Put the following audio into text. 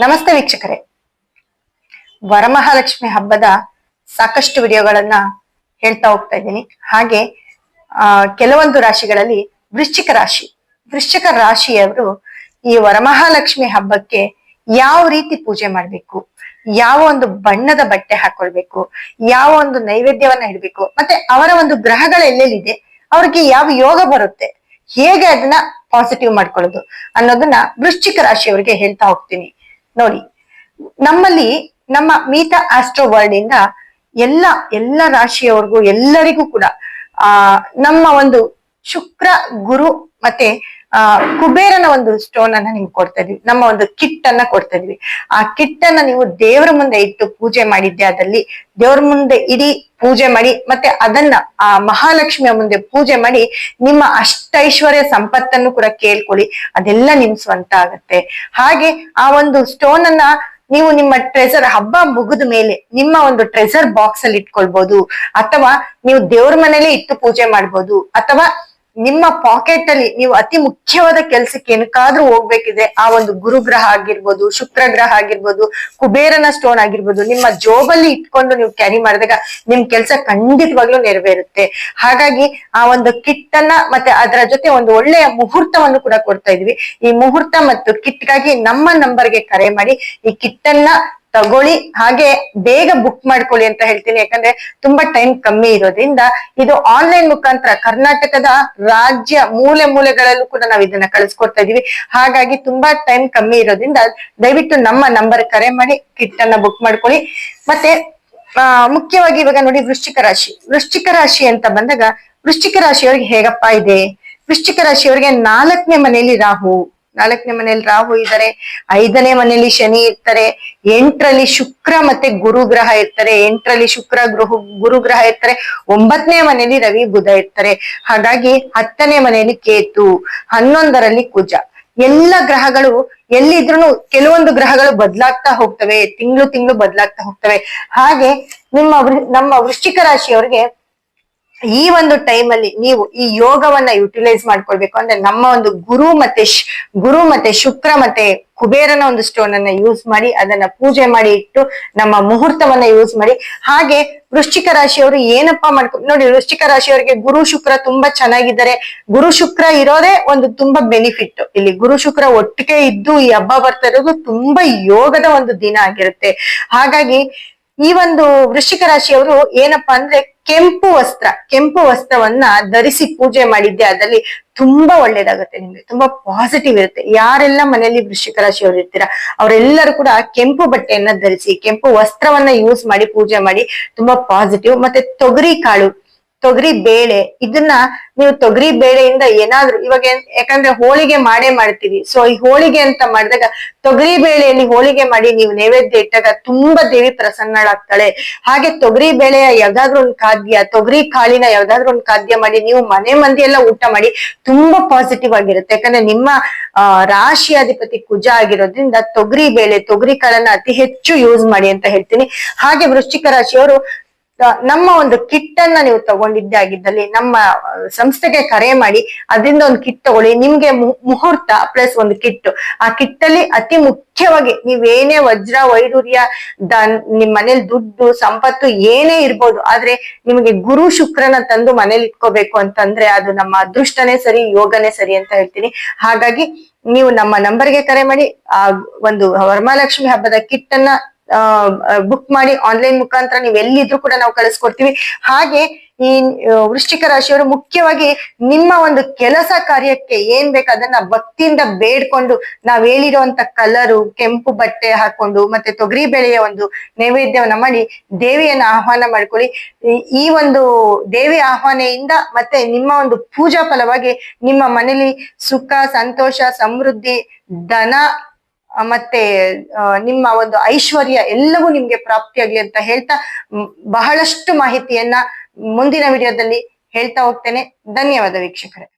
ನಮಸ್ತೆ ವೀಕ್ಷಕರೇ. ವರಮಹಾಲಕ್ಷ್ಮಿ ಹಬ್ಬದ ಸಾಕಷ್ಟು ವಿಡಿಯೋಗಳನ್ನ ಹೇಳ್ತಾ ಹೋಗ್ತಾ ಇದ್ದೀನಿ. ಹಾಗೆ, ಆ, ಕೆಲವೊಂದು ರಾಶಿಗಳಲ್ಲಿ ವೃಶ್ಚಿಕ ರಾಶಿ. ವೃಶ್ಚಿಕ ರಾಶಿಯವರು ಈ ವರಮಹಾಲಕ್ಷ್ಮಿ ಹಬ್ಬಕ್ಕೆ ಯಾವ ರೀತಿ ಪೂಜೆ ಮಾಡ್ಬೇಕು, ಯಾವ ಒಂದು ಬಣ್ಣದ ಬಟ್ಟೆ ಹಾಕೊಳ್ಬೇಕು, ಯಾವ ಒಂದು ನೈವೇದ್ಯವನ್ನ ಇಡ್ಬೇಕು, ಮತ್ತೆ ಅವರ ಒಂದು ಗ್ರಹಗಳ ಎಲ್ಲೆಲ್ಲಿದೆ, ಅವ್ರಿಗೆ ಯಾವ ಯೋಗ ಬರುತ್ತೆ, ಹೇಗೆ ಅದನ್ನ ಪಾಸಿಟಿವ್ ಮಾಡ್ಕೊಳ್ಳೋದು ಅನ್ನೋದನ್ನ ವೃಶ್ಚಿಕ ರಾಶಿಯವರಿಗೆ ಹೇಳ್ತಾ ಹೋಗ್ತೀನಿ. ನೋಡಿ, ನಮ್ಮಲ್ಲಿ ನಮ್ಮ ಮೀತ ಆಸ್ಟ್ರೋ ವರ್ಲ್ಡ್ ಇಂದ ಎಲ್ಲ ಎಲ್ಲ ರಾಶಿಯವರೆಗೂ ಎಲ್ಲರಿಗೂ ಕೂಡ, ಆ, ನಮ್ಮ ಒಂದು ಶುಕ್ರ, ಗುರು ಮತ್ತೆ ಕುಬೇರನ ಒಂದು ಸ್ಟೋನ್ ಅನ್ನ ನಿಮ್ಗೆ ಕೊಡ್ತಾ ಇದೀವಿ. ನಮ್ಮ ಒಂದು ಕಿಟ್ ಅನ್ನ ಕೊಡ್ತಾ ಇದೀವಿ. ಆ ಕಿಟ್ ಅನ್ನ ನೀವು ದೇವರ ಮುಂದೆ ಇಟ್ಟು ಪೂಜೆ ಮಾಡಿದ್ದೆ ಅದಲ್ಲಿ ದೇವ್ರ ಮುಂದೆ ಇಡೀ, ಪೂಜೆ ಮಾಡಿ, ಮತ್ತೆ ಅದನ್ನ ಆ ಮಹಾಲಕ್ಷ್ಮಿಯ ಮುಂದೆ ಪೂಜೆ ಮಾಡಿ ನಿಮ್ಮ ಅಷ್ಟೈಶ್ವರ್ಯ ಸಂಪತ್ತನ್ನು ಕೂಡ ಕೇಳ್ಕೊಳ್ಳಿ. ಅದೆಲ್ಲ ನಿಮ್ ಸ್ವಂತ ಆಗತ್ತೆ. ಹಾಗೆ ಆ ಒಂದು ಸ್ಟೋನ್ ಅನ್ನ ನೀವು ನಿಮ್ಮ ಟ್ರೆಸರ್ ಹಬ್ಬ ಮುಗಿದ ಮೇಲೆ ನಿಮ್ಮ ಒಂದು ಟ್ರೆಸರ್ ಬಾಕ್ಸ್ ಅಲ್ಲಿ ಇಟ್ಕೊಳ್ಬಹುದು ಅಥವಾ ನೀವು ದೇವ್ರ ಮನೇಲಿ ಇಟ್ಟು ಪೂಜೆ ಮಾಡ್ಬೋದು. ಅಥವಾ ನಿಮ್ಮ ಪಾಕೆಟ್ ಅಲ್ಲಿ ನೀವು ಅತಿ ಮುಖ್ಯವಾದ ಕೆಲ್ಸಕ್ಕೆ ಏನಕ್ಕಾದ್ರೂ ಹೋಗ್ಬೇಕಿದ್ರೆ ಆ ಒಂದು ಗುರುಗ್ರಹ ಆಗಿರ್ಬೋದು ಶುಕ್ರ ಗ್ರಹ ಆಗಿರ್ಬೋದು, ಕುಬೇರನ ಸ್ಟೋನ್ ಆಗಿರ್ಬೋದು, ನಿಮ್ಮ ಜೋಬಲ್ಲಿ ಇಟ್ಕೊಂಡು ನೀವು ಕ್ಯಾರಿ ಮಾಡಿದಾಗ ನಿಮ್ ಕೆಲ್ಸ ಖಂಡಿತವಾಗ್ಲೂ ನೆರವೇರುತ್ತೆ. ಹಾಗಾಗಿ ಆ ಒಂದು ಕಿಟ್ ಅನ್ನ ಮತ್ತೆ ಅದರ ಜೊತೆ ಒಂದು ಒಳ್ಳೆಯ ಮುಹೂರ್ತವನ್ನು ಕೂಡ ಕೊಡ್ತಾ ಇದೀವಿ. ಈ ಮುಹೂರ್ತ ಮತ್ತು ಕಿಟ್ಗಾಗಿ ನಮ್ಮ ನಂಬರ್ಗೆ ಕರೆ ಮಾಡಿ ಈ ಕಿಟ್ ಅನ್ನ ತಗೊಳ್ಳಿ. ಹಾಗೆ ಬೇಗ ಬುಕ್ ಮಾಡ್ಕೊಳ್ಳಿ ಅಂತ ಹೇಳ್ತೀನಿ. ಯಾಕಂದ್ರೆ ತುಂಬಾ ಟೈಮ್ ಕಮ್ಮಿ ಇರೋದ್ರಿಂದ ಇದು ಆನ್ಲೈನ್ ಮುಖಾಂತರ ಕರ್ನಾಟಕದ ರಾಜ್ಯ ಮೂಲೆ ಮೂಲೆಗಳಲ್ಲೂ ಕೂಡ ನಾವು ಇದನ್ನ ಕಳಿಸ್ಕೊಡ್ತಾ ಇದೀವಿ. ಹಾಗಾಗಿ ತುಂಬಾ ಟೈಮ್ ಕಮ್ಮಿ ಇರೋದ್ರಿಂದ ದಯವಿಟ್ಟು ನಮ್ಮ ನಂಬರ್ ಕರೆ ಮಾಡಿ ಕಿಟ್ ಅನ್ನ ಬುಕ್ ಮಾಡ್ಕೊಳ್ಳಿ. ಮತ್ತೆ, ಆ, ಮುಖ್ಯವಾಗಿ ಇವಾಗ ನೋಡಿ ವೃಶ್ಚಿಕ ರಾಶಿ. ವೃಶ್ಚಿಕ ರಾಶಿ ಅಂತ ಬಂದಾಗ ವೃಶ್ಚಿಕ ರಾಶಿಯವ್ರಿಗೆ ಹೇಗಪ್ಪ ಇದೆ? ವೃಶ್ಚಿಕ ರಾಶಿಯವರಿಗೆ ನಾಲ್ಕನೇ ಮನೆಯಲ್ಲಿ ರಾಹು. ನಾಲ್ಕನೇ ಮನೆಯಲ್ಲಿ ರಾಹು ಇದ್ದಾರೆ, ಐದನೇ ಮನೆಯಲ್ಲಿ ಶನಿ ಇರ್ತಾರೆ, ಎಂಟರಲ್ಲಿ ಶುಕ್ರ ಮತ್ತೆ ಗುರು ಗ್ರಹ ಇರ್ತಾರೆ, ಎಂಟರಲ್ಲಿ ಶುಕ್ರ ಗೃಹ ಗುರು ಗ್ರಹ ಇರ್ತಾರೆ, ಒಂಬತ್ತನೇ ಮನೆಯಲ್ಲಿ ರವಿ ಬುಧ ಇರ್ತಾರೆ. ಹಾಗಾಗಿ ಹತ್ತನೇ ಮನೆಯಲ್ಲಿ ಕೇತು, ಹನ್ನೊಂದರಲ್ಲಿ ಕುಜ. ಎಲ್ಲ ಗ್ರಹಗಳು ಎಲ್ಲಿದ್ರು ಕೆಲವೊಂದು ಗ್ರಹಗಳು ಬದಲಾಗ್ತಾ ಹೋಗ್ತವೆ, ತಿಂಗಳು ತಿಂಗಳು ಬದಲಾಗ್ತಾ ಹೋಗ್ತವೆ. ಹಾಗೆ ನಿಮ್ಮ ನಮ್ಮ ವೃಶ್ಚಿಕ ರಾಶಿಯವರಿಗೆ ಈ ಒಂದು ಟೈಮ್ ಅಲ್ಲಿ ನೀವು ಈ ಯೋಗವನ್ನ ಯುಟಿಲೈಸ್ ಮಾಡ್ಕೊಳ್ಬೇಕು ಅಂದ್ರೆ ನಮ್ಮ ಒಂದು ಗುರು ಮತ್ತೆ ಗುರು ಮತ್ತೆ ಶುಕ್ರ ಮತ್ತೆ ಕುಬೇರನ ಒಂದು ಸ್ಟೋನ್ ಅನ್ನ ಯೂಸ್ ಮಾಡಿ, ಅದನ್ನ ಪೂಜೆ ಮಾಡಿ ಇಟ್ಟು ನಮ್ಮ ಮುಹೂರ್ತವನ್ನ ಯೂಸ್ ಮಾಡಿ. ಹಾಗೆ ವೃಶ್ಚಿಕ ರಾಶಿಯವರು ಏನಪ್ಪಾ ಮಾಡ್ಕೊ, ನೋಡಿ ವೃಶ್ಚಿಕ ರಾಶಿಯವರಿಗೆ ಗುರು ಶುಕ್ರ ತುಂಬಾ ಚೆನ್ನಾಗಿದ್ದಾರೆ. ಗುರು ಶುಕ್ರ ಇರೋದೇ ಒಂದು ತುಂಬಾ ಬೆನಿಫಿಟ್ ಇಲ್ಲಿ ಗುರು ಶುಕ್ರ ಒಟ್ಟಿಗೆ ಇದ್ದು ಈ ಹಬ್ಬ ಬರ್ತಾ ಇರೋದು ತುಂಬಾ ಯೋಗದ ಒಂದು ದಿನ ಆಗಿರುತ್ತೆ. ಹಾಗಾಗಿ ಈ ಒಂದು ವೃಶ್ಚಿಕ ರಾಶಿಯವರು ಏನಪ್ಪಾ ಅಂದ್ರೆ ಕೆಂಪು ವಸ್ತ್ರ, ಕೆಂಪು ವಸ್ತ್ರವನ್ನ ಧರಿಸಿ ಪೂಜೆ ಮಾಡಿದ್ದೆ, ಅದರಲ್ಲಿ ತುಂಬಾ ಒಳ್ಳೇದಾಗುತ್ತೆ ನಿಮ್ಗೆ, ತುಂಬಾ ಪಾಸಿಟಿವ್ ಇರುತ್ತೆ. ಯಾರೆಲ್ಲ ಮನೆಯಲ್ಲಿ ವೃಶ್ಚಿಕ ರಾಶಿಯವರು ಇರ್ತೀರಾ, ಅವರೆಲ್ಲರೂ ಕೂಡ ಕೆಂಪು ಬಟ್ಟೆಯನ್ನ ಧರಿಸಿ, ಕೆಂಪು ವಸ್ತ್ರವನ್ನ ಯೂಸ್ ಮಾಡಿ ಪೂಜೆ ಮಾಡಿ, ತುಂಬಾ ಪಾಸಿಟಿವ್ ಮತ್ತೆ ತೊಗರಿ ಕಾಳು ತೊಗರಿ ಬೇಳೆ, ಇದನ್ನ ನೀವು ತೊಗರಿ ಬೇಳೆಯಿಂದ ಏನಾದ್ರು ಇವಾಗ ಯಾಕಂದ್ರೆ ಹೋಳಿಗೆ ಮಾಡೇ ಮಾಡ್ತೀವಿ. ಸೊ ಈ ಹೋಳಿಗೆ ಅಂತ ಮಾಡಿದಾಗ ತೊಗರಿ ಬೇಳೆಯಲ್ಲಿ ಹೋಳಿಗೆ ಮಾಡಿ ನೀವು ನೈವೇದ್ಯ ಇಟ್ಟಾಗ ತುಂಬಾ ದೇವಿ ಪ್ರಸನ್ನಳಾಗ್ತಾಳೆ. ಹಾಗೆ ತೊಗರಿ ಬೇಳೆಯ ಯಾವ್ದಾದ್ರು ಒಂದು ಖಾದ್ಯ, ತೊಗರಿ ಕಾಳಿನ ಯಾವ್ದಾದ್ರು ಒಂದು ಖಾದ್ಯ ಮಾಡಿ, ನೀವು ಮನೆ ಮಂದಿ ಎಲ್ಲ ಊಟ ಮಾಡಿ ತುಂಬಾ ಪಾಸಿಟಿವ್ ಆಗಿರುತ್ತೆ. ಯಾಕಂದ್ರೆ ನಿಮ್ಮ ರಾಶಿ ಅಧಿಪತಿ ಕುಜ ಆಗಿರೋದ್ರಿಂದ ತೊಗರಿ ಬೇಳೆ, ತೊಗರಿ ಕಾಳನ್ನ ಅತಿ ಹೆಚ್ಚು ಯೂಸ್ ಮಾಡಿ ಅಂತ ಹೇಳ್ತೀನಿ. ಹಾಗೆ ವೃಶ್ಚಿಕ ರಾಶಿಯವರು ನಮ್ಮ ಒಂದು ಕಿಟ್ ಅನ್ನ ನೀವು ತಗೊಂಡಿದ್ದೆ ಆಗಿದ್ದಲ್ಲಿ, ನಮ್ಮ ಸಂಸ್ಥೆಗೆ ಕರೆ ಮಾಡಿ ಅದರಿಂದ ಒಂದು ಕಿಟ್ ತಗೊಳ್ಳಿ. ನಿಮ್ಗೆ ಮುಹೂರ್ತ ಪ್ಲಸ್ ಒಂದು ಕಿಟ್ ಆ ಕಿಟ್ ಅಲ್ಲಿ ಅತಿ ಮುಖ್ಯವಾಗಿ ನೀವೇನೇ ವಜ್ರ ವೈಡೂರ್ಯ ದನ್ ನಿಮ್ ಮನೇಲಿ ದುಡ್ಡು, ಸಂಪತ್ತು ಏನೇ ಇರ್ಬೋದು, ಆದ್ರೆ ನಿಮಗೆ ಗುರು ಶುಕ್ರನ ತಂದು ಮನೇಲಿ ಇಟ್ಕೋಬೇಕು ಅಂತಂದ್ರೆ ಅದು ನಮ್ಮ ಅದೃಷ್ಟನೇ ಸರಿ, ಯೋಗನೇ ಸರಿ ಅಂತ ಹೇಳ್ತೀನಿ. ಹಾಗಾಗಿ ನೀವು ನಮ್ಮ ನಂಬರ್ಗೆ ಕರೆ ಮಾಡಿ, ಆ, ಒಂದು ವರಮಹಾಲಕ್ಷ್ಮಿ ಹಬ್ಬದ ಕಿಟ್ ಅನ್ನ ಬುಕ್ ಮಾಡಿ ಆನ್ಲೈನ್ ಮುಖಾಂತರ ನೀವು ಎಲ್ಲಿದ್ರು ಕೂಡ ನಾವು ಕಳಿಸ್ಕೊಡ್ತೀವಿ. ಹಾಗೆ ಈ ವೃಶ್ಚಿಕ ರಾಶಿಯವರು ಮುಖ್ಯವಾಗಿ ನಿಮ್ಮ ಒಂದು ಕೆಲಸ ಕಾರ್ಯಕ್ಕೆ ಏನ್ ಬೇಕು ಅದನ್ನ ಭಕ್ತಿಯಿಂದ ಬೇಡ್ಕೊಂಡು ನಾವ್ ಹೇಳಿರುವಂತ ಕಲರು, ಕೆಂಪು ಬಟ್ಟೆ ಹಾಕೊಂಡು ಮತ್ತೆ ತೊಗರಿ ಬೆಳೆಯ ಒಂದು ನೈವೇದ್ಯವನ್ನ ಮಾಡಿ ದೇವಿಯನ್ನ ಆಹ್ವಾನ ಮಾಡ್ಕೊಳ್ಳಿ. ಈ- ಒಂದು ದೇವಿ ಆಹ್ವಾನೆಯಿಂದ ಮತ್ತೆ ನಿಮ್ಮ ಒಂದು ಪೂಜಾ ಫಲವಾಗಿ ನಿಮ್ಮ ಮನೇಲಿ ಸುಖ, ಸಂತೋಷ, ಸಮೃದ್ಧಿ, ಧನ ಮತ್ತೆ ನಿಮ್ಮ ಒಂದು ಐಶ್ವರ್ಯ ಎಲ್ಲವೂ ನಿಮ್ಗೆ ಪ್ರಾಪ್ತಿಯಾಗ್ಲಿ ಅಂತ ಹೇಳ್ತಾ ಬಹಳಷ್ಟು ಮಾಹಿತಿಯನ್ನ ಮುಂದಿನ ವಿಡಿಯೋದಲ್ಲಿ ಹೇಳ್ತಾ ಹೋಗ್ತೇನೆ. ಧನ್ಯವಾದ ವೀಕ್ಷಕರೇ.